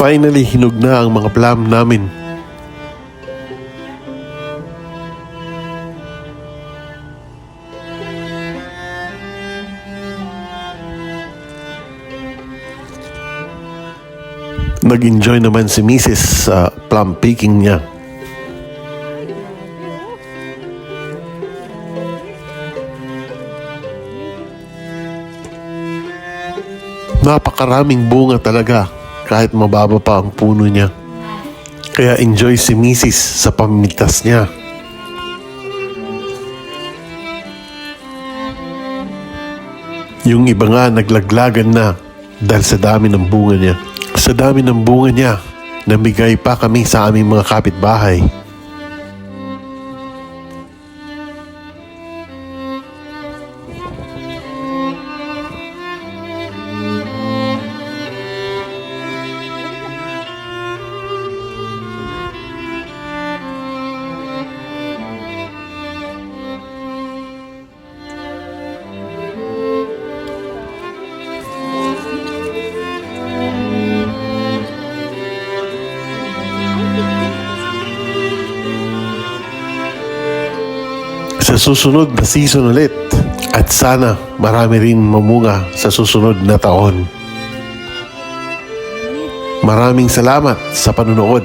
Finally, hinog na ang mga plum namin. Nag-enjoy naman si Mrs. sa plum picking niya. Napakaraming bunga talaga kahit mababa pa ang puno niya. Kaya enjoy si Mrs. sa pamimitas niya. Yung iba nga naglaglagan na dahil sa dami ng bunga niya. Sa dami ng bunga niya, namigay pa kami sa aming mga kapitbahay. Sa susunod na season ulit at sana marami rin mamunga sa susunod na taon. Maraming salamat sa panunood